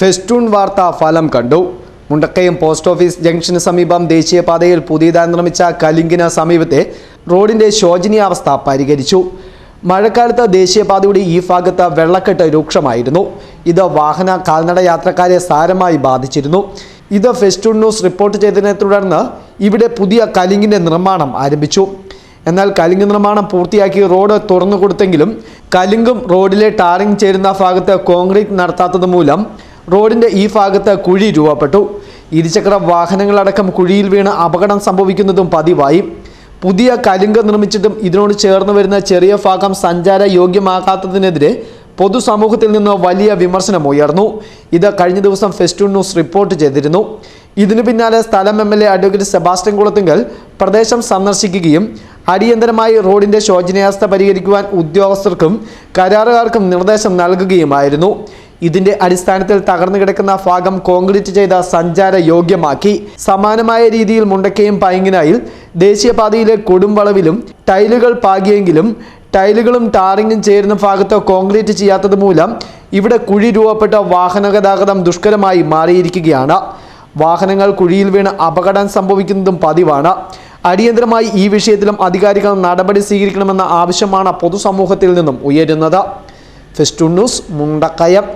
Festoon വാർത്ത ഫലം കണ്ടു. മുണ്ടക്കയം പോസ്റ്റ് ഓഫീസ് ജംഗ്ഷന് സമീപം ദേശീയപാതയിൽ പുതിയതായി നിർമ്മിച്ച കലിങ്കിന് സമീപത്തെ റോഡിന്റെ ശോചനീയാവസ്ഥ പരിഹരിച്ചു. മഴക്കാലത്ത് ദേശീയപാതയുടെ ഈ ഭാഗത്ത് വെള്ളക്കെട്ട് രൂക്ഷമായിരുന്നു. ഇത് വാഹന കാൽനട യാത്രക്കാരെ സാരമായി ബാധിച്ചിരുന്നു. ഇത് ഫെസ്റ്റൂൺ ന്യൂസ് റിപ്പോർട്ട് ചെയ്തതിനെ തുടർന്ന് ഇവിടെ പുതിയ കലിങ്ങിന്റെ നിർമ്മാണം ആരംഭിച്ചു. എന്നാൽ കലിങ്ക് നിർമ്മാണം പൂർത്തിയാക്കി റോഡ് തുറന്നു കൊടുത്തെങ്കിലും കലിങ്കും റോഡിലെ ടാറിംഗ് ചേരുന്ന ഭാഗത്ത് കോൺക്രീറ്റ് നടത്താത്തത് മൂലം റോഡിന്റെ ഈ ഭാഗത്ത് കുഴി രൂപപ്പെട്ടു. ഇരുചക്ര വാഹനങ്ങളടക്കം കുഴിയിൽ വീണ് അപകടം സംഭവിക്കുന്നതും പതിവായി. പുതിയ കലുങ്ക് നിർമ്മിച്ചിട്ടും ഇതിനോട് ചേർന്ന് വരുന്ന ചെറിയ ഭാഗം സഞ്ചാര യോഗ്യമാകാത്തതിനെതിരെ പൊതുസമൂഹത്തിൽ നിന്ന് വലിയ വിമർശനം ഉയർന്നു. ഇത് കഴിഞ്ഞ ദിവസം ഫെസ്റ്റൂൺ ന്യൂസ് റിപ്പോർട്ട് ചെയ്തിരുന്നു. ഇതിനു പിന്നാലെ സ്ഥലം M L A advocate Sebastian Kulathinkal പ്രദേശം സന്ദർശിക്കുകയും അടിയന്തരമായി റോഡിന്റെ ശോചനീയാവസ്ഥ പരിഹരിക്കുവാൻ ഉദ്യോഗസ്ഥർക്കും കരാറുകാർക്കും നിർദ്ദേശം നൽകുകയുമായിരുന്നു. ഇതിന്റെ അടിസ്ഥാനത്തിൽ തകർന്നു കിടക്കുന്ന ഭാഗം കോൺക്രീറ്റ് ചെയ്ത സഞ്ചാര യോഗ്യമാക്കി. സമാനമായ രീതിയിൽ മുണ്ടക്കയും പൈങ്ങിനായിൽ ദേശീയപാതയിലെ കൊടുംവളവിലും ടൈലുകൾ പാകിയെങ്കിലും ടൈലുകളും ടാറിങ്ങും ചേരുന്ന ഭാഗത്ത് കോൺക്രീറ്റ് ചെയ്യാത്തത് മൂലം ഇവിടെ കുഴി രൂപപ്പെട്ട വാഹന ഗതാഗതം ദുഷ്കരമായി മാറിയിരിക്കുകയാണ്. വാഹനങ്ങൾ കുഴിയിൽ വീണ് അപകടം സംഭവിക്കുന്നതും പതിവാണ്. അടിയന്തരമായി ഈ വിഷയത്തിലും അധികാരികൾ നടപടി സ്വീകരിക്കണമെന്ന ആവശ്യമാണ് പൊതുസമൂഹത്തിൽ നിന്നും ഉയരുന്നത്. ഫെസ്റ്റു ന്യൂസ് മുണ്ടക്കയം.